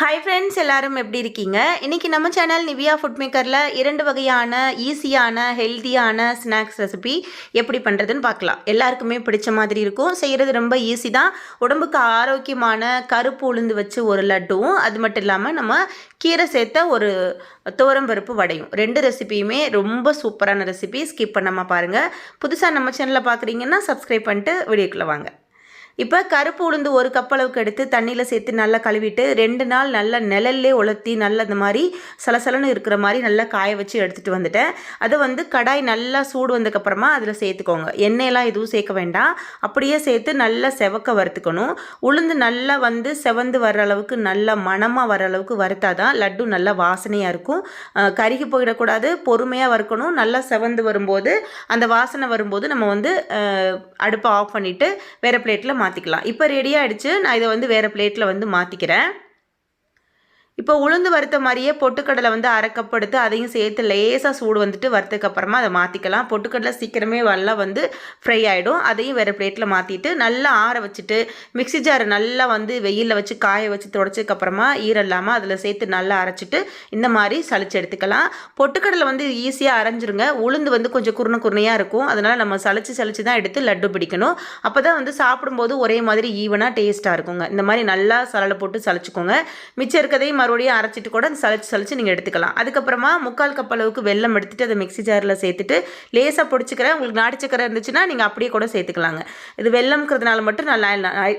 Hi friends எல்லாரும் எப்படி இருக்கீங்க? இன்றைக்கி நம்ம சேனல் நிவியா ஃபுட் மேக்கரில் இரண்டு வகையான ஈஸியான ஹெல்த்தியான ஸ்நாக்ஸ் ரெசிபி எப்படி பண்ணுறதுன்னு பார்க்கலாம். எல்லாருக்குமே பிடிச்ச மாதிரி இருக்கும். செய்கிறது ரொம்ப ஈஸி தான். உடம்புக்கு ஆரோக்கியமான கருப்பு உளுந்து வச்சு ஒரு லட்டுவும் அது மட்டும் இல்லாமல் நம்ம கீரை சேர்த்த ஒரு துவரம்பருப்பு வடையும். ரெண்டு ரெசிபியுமே ரொம்ப சூப்பரான ரெசிபி ஸ்கிப் பண்ணாமல் பாருங்கள் புதுசாக நம்ம சேனலில் பார்க்குறீங்கன்னா சப்ஸ்கிரைப் பண்ணிட்டு வீடியோக்குள்ளே வாங்க. இப்போ கருப்பு உளுந்து ஒரு கப் அளவுக்கு எடுத்து தண்ணியில் சேர்த்து நல்லா கழுவிட்டு ரெண்டு நாள் நல்லா நிழல்லே உலர்த்தி நல்லா இந்த மாதிரி சலசலன்னு இருக்கிற மாதிரி நல்லா காய வச்சு எடுத்துகிட்டு வந்துட்டேன். அதை வந்து கடாய் நல்லா சூடு வந்ததுக்கப்புறமா அதில் சேர்த்துக்கோங்க. எண்ணெயெல்லாம் எதுவும் சேர்க்க வேண்டாம். அப்படியே சேர்த்து நல்லா செவக்க வறுத்துக்கணும். உளுந்து நல்லா வந்து செவந்து வர அளவுக்கு நல்லா மணமாக வர அளவுக்கு வறுத்தாதான் லட்டு நல்லா வாசனையாக இருக்கும். கருகி போயிடக்கூடாது. பொறுமையாக வறுக்கணும். நல்லா செவந்து வரும்போது அந்த வாசனை வரும்போது நம்ம வந்து அடுப்பை ஆஃப் பண்ணிவிட்டு வேறு பிளேட்டில் மாற்றிக்கலாம் இப்போ ரெடி ஆகிடுச்சு நான் இதை வந்து வேறு பிளேட்டில் வந்து மாற்றிக்கிறேன் இப்போ உளுந்து வறுத்த மாதிரியே பொட்டுக்கடலை வந்து அரைக்கப்படுத்து அதையும் சேர்த்து லேசாக சூடு வந்துட்டு வறுத்ததுக்கப்புறமா அதை மாற்றிக்கலாம் பொட்டுக்கடலை சீக்கிரமே நல்லா வந்து ஃப்ரை ஆகிடும் அதையும் வேறு பிளேட்டில் மாற்றிட்டு நல்லா ஆற வச்சுட்டு மிக்ஸி ஜார் நல்லா வந்து வெயிலில் வச்சு காய வச்சு தொடச்சதுக்கப்புறமா ஈரல்லாமல் அதில் சேர்த்து நல்லா அரைச்சிட்டு இந்த மாதிரி சளிச்சு எடுத்துக்கலாம். பொட்டுக்கடலை வந்து ஈஸியாக அரைஞ்சிருங்க. உளுந்து வந்து கொஞ்சம் குருண குருணையாக இருக்கும். அதனால் நம்ம சளிச்சு சளிச்சு தான் எடுத்து லட்டு பிடிக்கணும். அப்போ தான் வந்து சாப்பிடும்போது ஒரே மாதிரி ஈவனாக டேஸ்ட்டாக இருக்குங்க. இந்த மாதிரி நல்லா சலலை போட்டு சளிச்சுக்கோங்க. மிச்சம் இருக்கதையும் மறுபடியும் அரைச்சிட்டு கூட அந்த சளிச்சு சளிச்சு நீங்கள் எடுத்துக்கலாம். அதுக்கப்புறமா முக்கால் கப் அளவுக்கு வெல்லம் எடுத்துட்டு அதை மிக்ஸி ஜாரில் சேர்த்துட்டு லேசாக பிடிச்சிக்கிற உங்களுக்கு நாட்டு சக்கரை இருந்துச்சுன்னா நீங்கள் அப்படியே கூட சேர்த்துக்கலாங்க. இது வெல்லம்ங்கிறதுனால மட்டும் நல்லா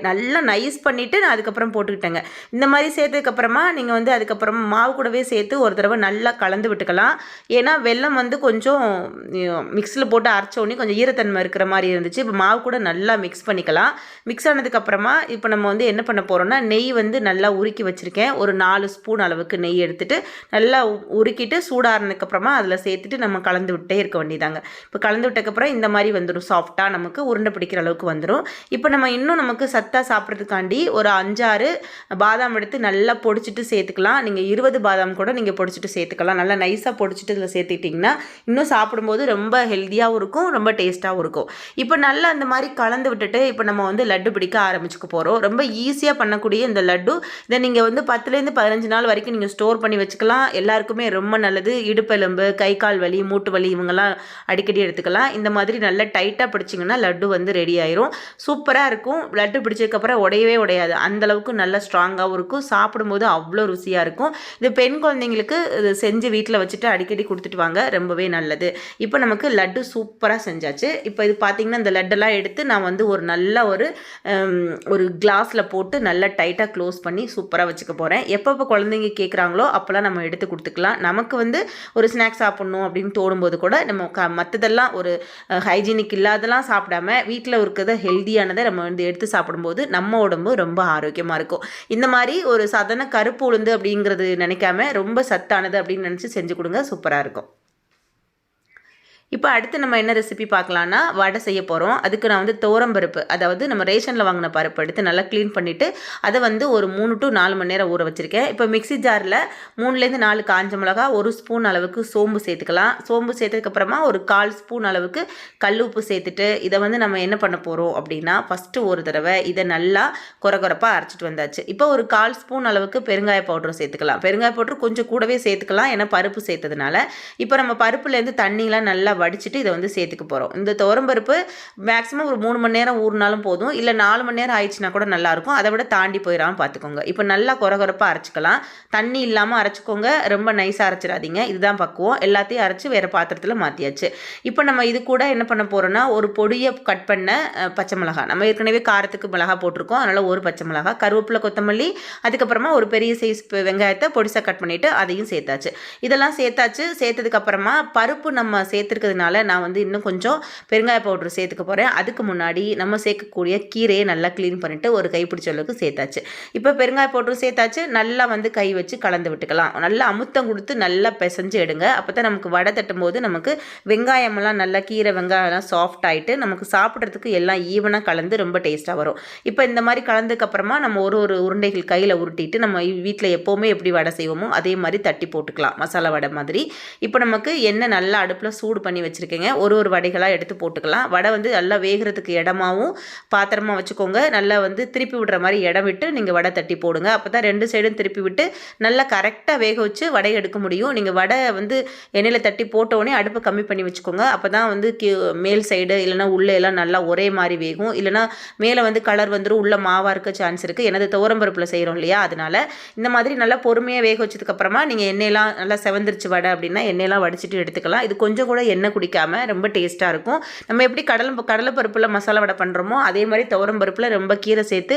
நல்லா நைஸ் பண்ணிவிட்டு நான் அதுக்கப்புறம் போட்டுக்கிட்டேங்க. இந்த மாதிரி சேர்த்ததுக்கப்புறமா நீங்கள் வந்து அதுக்கப்புறம் மாவு கூடவே சேர்த்து ஒரு தடவை நல்லா கலந்து விட்டுக்கலாம். ஏன்னா வெல்லம் வந்து கொஞ்சம் மிக்ஸில் போட்டு அரைச்ச உடனே கொஞ்சம் ஈரத்தன்மை இருக்கிற மாதிரி இருந்துச்சு. இப்போ மாவு கூட நல்லா மிக்ஸ் பண்ணிக்கலாம். மிக்ஸ் ஆனதுக்கப்புறமா இப்போ நம்ம வந்து என்ன பண்ண போகிறோம்னா நெய் வந்து நல்லா உருக்கி வச்சுருக்கேன். ஒரு நாலு ஸ்பூன் அளவுக்கு நெய் எடுத்துட்டு நல்லா உ- உருக்கிட்டு சூடாறினதுக்கப்புறமா அதில் சேர்த்துட்டு நம்ம கலந்து விட்டே இருக்க வேண்டியதாங்க. இப்போ கலந்து விட்டதுக்கப்புறம் இந்த மாதிரி வந்துடும் சாஃப்டாக நமக்கு உருண்டை பிடிக்கிற அளவுக்கு வந்துடும் இப்போ நம்ம இன்னும் நமக்கு சத்தாக சாப்பிட்றதுக்காண்டி ஒரு அஞ்சாறு பாதாம் எடுத்து நல்லா பொடிச்சிட்டு சேர்த்துக்கலாம். நீங்கள் இருபது பாதாம் கூட நீங்கள் பொடிச்சிட்டு சேர்த்துக்கலாம். நல்லா நைஸாக பொடிச்சிட்டு இதில் சேர்த்துக்கிட்டிங்கன்னா இன்னும் சாப்பிடும்போது ரொம்ப ஹெல்த்தியாகவும் இருக்கும் ரொம்ப டேஸ்ட்டாகவும் இருக்கும். இப்போ நல்லா அந்த மாதிரி கலந்து விட்டுட்டு இப்போ நம்ம வந்து லட்டு பிடிக்க ஆரம்பிச்சுக்க போகிறோம் ரொம்ப ஈஸியாக பண்ணக்கூடிய இந்த லட்டு இதை நீங்கள் வந்து பத்துலேருந்து பதினஞ்சு நாள் வரைக்கும் நீங்கள் ஸ்டோர் பண்ணி வச்சுக்கலாம். எல்லாருக்குமே ரொம்ப நல்லது. இடுப்பெலும்பு கை கால் வலி மூட்டு வலி இவங்கெல்லாம் அடிக்கடி எடுத்துக்கலாம். இந்த மாதிரி நல்லா டைட்டாக பிடிச்சிங்கன்னா லட்டு வந்து ரெடி ஆயிரும். சூப்பராக இருக்கும். லட்டு பிடிச்சதுக்கப்புறம் உடையவே உடையாது. அந்தளவுக்கு நல்லா ஸ்ட்ராங்காகவும் இருக்கும். சாப்பிடும்போது அவ்வளோ ருசியாக இருக்கும். இது பெண் குழந்தைங்களுக்கு இது செஞ்சு வீட்டில் வச்சுட்டு அடிக்கடி கொடுத்துட்டு வாங்க. ரொம்பவே நல்லது. இப்போ நமக்கு லட்டு சூப்பராக செஞ்சாச்சு. இப்போ இது பார்த்தீங்கன்னா இந்த லட்டெல்லாம் எடுத்து நான் வந்து ஒரு நல்ல ஒரு ஒரு கிளாஸில் போட்டு நல்லா டைட்டாக க்ளோஸ் பண்ணி சூப்பராக வச்சுக்க போகிறேன் எப்பப்போ குழந்தைங்க கேட்குறாங்களோ அப்போல்லாம் நம்ம எடுத்து கொடுத்துக்கலாம். நமக்கு வந்து ஒரு ஸ்நாக்ஸ் சாப்பிட்ணும் அப்படின்னு தோணும்போது கூட நம்ம க மற்றதெல்லாம் ஒரு ஹைஜீனிக் இல்லாதெல்லாம் சாப்பிடாம வீட்டில் இருக்கிறத ஹெல்த்தியானதை நம்ம வந்து எடுத்து சாப்பிடும்போது நம்ம உடம்பு ரொம்ப ஆரோக்கியமாக இருக்கும். இந்த மாதிரி ஒரு சாதாரண கருப்பு உளுந்து அப்படிங்கிறது நினைக்காம ரொம்ப சத்தானது அப்படின்னு நினச்சி செஞ்சு கொடுங்க. சூப்பராக இருக்கும். இப்போ அடுத்து நம்ம என்ன ரெசிபி பார்க்கலான்னா வடை செய்ய போகிறோம் அதுக்கு நான் வந்து தோரம்பருப்பு அதாவது நம்ம ரேஷனில் வாங்கின பருப்பு எடுத்து நல்லா க்ளீன் பண்ணிவிட்டு அதை வந்து ஒரு மூணு டு நாலு மணி நேரம் ஊற வச்சுருக்கேன். இப்போ மிக்ஸி ஜாரில் மூணுலேருந்து நாலு காஞ்ச மிளகா ஒரு ஸ்பூன் அளவுக்கு சோம்பு சேர்த்துக்கலாம். சோம்பு சேர்த்ததுக்கப்புறமா ஒரு கால் ஸ்பூன் அளவுக்கு கல் உப்பு சேர்த்துட்டு இதை வந்து நம்ம என்ன பண்ண போகிறோம் அப்படின்னா ஃபஸ்ட்டு ஒரு தடவை இதை நல்லா குறகுறப்பாக அரைச்சிட்டு வந்தாச்சு. இப்போ ஒரு கால் ஸ்பூன் அளவுக்கு பெருங்காய பவுடரும் சேர்த்துக்கலாம். பெருங்காய பவுடர் கொஞ்சம் கூடவே சேர்த்துக்கலாம் ஏன்னா பருப்பு சேர்த்ததுனால. இப்போ நம்ம பருப்புலேருந்து தண்ணியெலாம் நல்லா வடிச்சிட்டு இதை வந்து சேர்த்துக்க போகிறோம் இந்த துவரம்பருப்பு மேக்ஸிமம் ஒரு மூணு மணி நேரம் ஊறினாலும் போதும். இல்லை நாலு மணி நேரம் ஆயிடுச்சுன்னா கூட நல்லாயிருக்கும் அதை விட தாண்டி போயிடாம பார்த்துக்கோங்க. இப்போ நல்லா குறகுறப்பாக அரைச்சிக்கலாம். தண்ணி இல்லாமல் அரைச்சிக்கோங்க. ரொம்ப நைஸாக அரைச்சிடாதீங்க. இதுதான் பக்குவம். எல்லாத்தையும் அரைச்சி வேறு பாத்திரத்தில் மாற்றியாச்சு இப்போ நம்ம இது கூட என்ன பண்ண போகிறோம்னா ஒரு பொடியை கட் பண்ண பச்சை மிளகா. நம்ம ஏற்கனவே காரத்துக்கு மிளகா போட்டிருக்கோம். அதனால் ஒரு பச்சை மிளகா கருவேப்பிலை கொத்தமல்லி அதுக்கப்புறமா ஒரு பெரிய சைஸ் வெங்காயத்தை பொடிசாக கட் பண்ணிவிட்டு அதையும் சேர்த்தாச்சு. இதெல்லாம் சேர்த்தாச்சு. சேர்த்ததுக்கப்புறமா பருப்பு நம்ம சேர்த்துருக்க இருக்கிறதுனால நான் வந்து இன்னும் கொஞ்சம் பெருங்காய பவுடர் சேர்த்துக்க போகிறேன் அதுக்கு முன்னாடி நம்ம சேர்க்கக்கூடிய கீரையை நல்லா க்ளீன் பண்ணிவிட்டு ஒரு கைப்பிடிச்ச அளவுக்கு சேர்த்தாச்சு. இப்போ பெருங்காய பவுடர் சேர்த்தாச்சு. நல்லா வந்து கை வச்சு கலந்து விட்டுக்கலாம். நல்லா அமுத்தம் கொடுத்து நல்லா பிசைஞ்சு எடுங்க. அப்போ தான் நமக்கு வடை தட்டும் போது நமக்கு வெங்காயமெல்லாம் நல்லா கீரை வெங்காயம்லாம் சாஃப்ட் ஆகிட்டு நமக்கு சாப்பிட்றதுக்கு எல்லாம் ஈவனாக கலந்து ரொம்ப டேஸ்ட்டாக வரும். இப்போ இந்த மாதிரி கலந்ததுக்கப்புறமா நம்ம ஒரு ஒரு உருண்டைகள் கையில் உருட்டிட்டு நம்ம வீட்டில் எப்போவுமே எப்படி வடை செய்வோமோ அதே மாதிரி தட்டி போட்டுக்கலாம். மசாலா வடை மாதிரி. இப்போ நமக்கு எண்ணெய் நல்லா அடுப்பில் சூடு பண்ணி பண்ணி வச்சுருக்கேங்க. ஒரு ஒரு வடைகளாக எடுத்து போட்டுக்கலாம். வடை வந்து நல்லா வேகிறதுக்கு இடமாவும் பாத்திரமாக வச்சுக்கோங்க. நல்லா வந்து திருப்பி விடுற மாதிரி இடம் விட்டு நீங்கள் வடை தட்டி போடுங்க. அப்போ தான் ரெண்டு சைடும் திருப்பி விட்டு நல்லா கரெக்டாக வேக வச்சு வடை எடுக்க முடியும். நீங்கள் வடை வந்து எண்ணெயில் தட்டி போட்ட அடுப்பை கம்மி பண்ணி வச்சுக்கோங்க. அப்போ தான் வந்து மேல் சைடு இல்லைனா உள்ளே எல்லாம் நல்லா ஒரே மாதிரி வேகும். இல்லைனா மேலே வந்து கலர் வந்துடும் உள்ள மாவாக இருக்க சான்ஸ் இருக்குது எனது துவரம்பருப்பில் செய்கிறோம் இல்லையா? அதனால் இந்த மாதிரி நல்லா பொறுமையாக வேக வச்சதுக்கப்புறமா நீங்கள் எண்ணெயெல்லாம் நல்லா செவந்திருச்சு வடை அப்படின்னா எண்ணெயெல்லாம் வடிச்சிட்டு எடுத்துக்கலாம். இது கொஞ்சம் கூட எண்ணெய் குடிக்காமல் ரொம்ப டேஸ்ட்டாக இருக்கும். நம்ம எப்படி கடலை கடலை பருப்பில் மசாலா வடை பண்ணுறோமோ அதே மாதிரி துவரம் பருப்பில் ரொம்ப கீரை சேர்த்து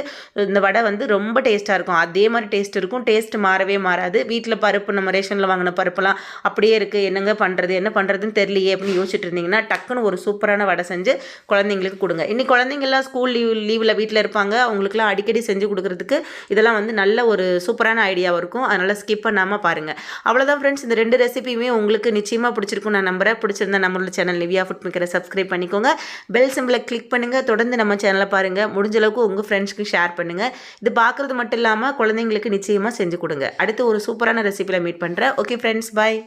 இந்த வடை வந்து ரொம்ப டேஸ்ட்டாக இருக்கும். அதே மாதிரி டேஸ்ட் இருக்கும். டேஸ்ட் மாறவே மாறாது. வீட்டில் பருப்பு நம்ம ரேஷனில் வாங்கின பருப்புலாம் அப்படியே இருக்குது என்னங்க பண்ணுறது என்ன பண்ணுறதுன்னு தெரியலையே அப்படின்னு யோசிச்சுட்டு இருந்தீங்கன்னா டக்குன்னு ஒரு சூப்பரான வடை செஞ்சு குழந்தைங்களுக்கு கொடுங்க. இன்னைக்கு குழந்தைங்கள்லாம் ஸ்கூல் லீவ் லீவில் வீட்டில் இருப்பாங்க. அவங்களுக்குலாம் அடிக்கடி செஞ்சு கொடுக்குறதுக்கு இதெல்லாம் வந்து நல்ல ஒரு சூப்பரான ஐடியாவாக இருக்கும். அதனால் ஸ்கிப் பண்ணாமல் பாருங்கள் அவ்வளோதான் ஃப்ரெண்ட்ஸ் இந்த ரெண்டு ரெசிபியுமே உங்களுக்கு நிச்சயமாக பிடிச்சிருக்கும் நான் நம்புறேன். பிடிச்சிருந்தேன் நம்மளோட சேனல் லிவியா ஃபுட் மேக்கரை சப்ஸ்கிரைப் பண்ணிக்கோங்க. பெல் சிம்பிளை கிளிக் பண்ணுங்கள் தொடர்ந்து நம்ம சேனலை பாருங்கள் முடிஞ்ச அளவுக்கு உங்கள் ஃப்ரெண்ட்ஸ்க்கு ஷேர் பண்ணுங்கள் இது பார்க்குறது மட்டும் இல்லாமல் குழந்தைங்களுக்கு நிச்சயமாக செஞ்சு கொடுங்க. அடுத்து ஒரு சூப்பரான ரெசிபியில் மீட் பண்ணுறேன் ஓகே ஃப்ரெண்ட்ஸ் பாய்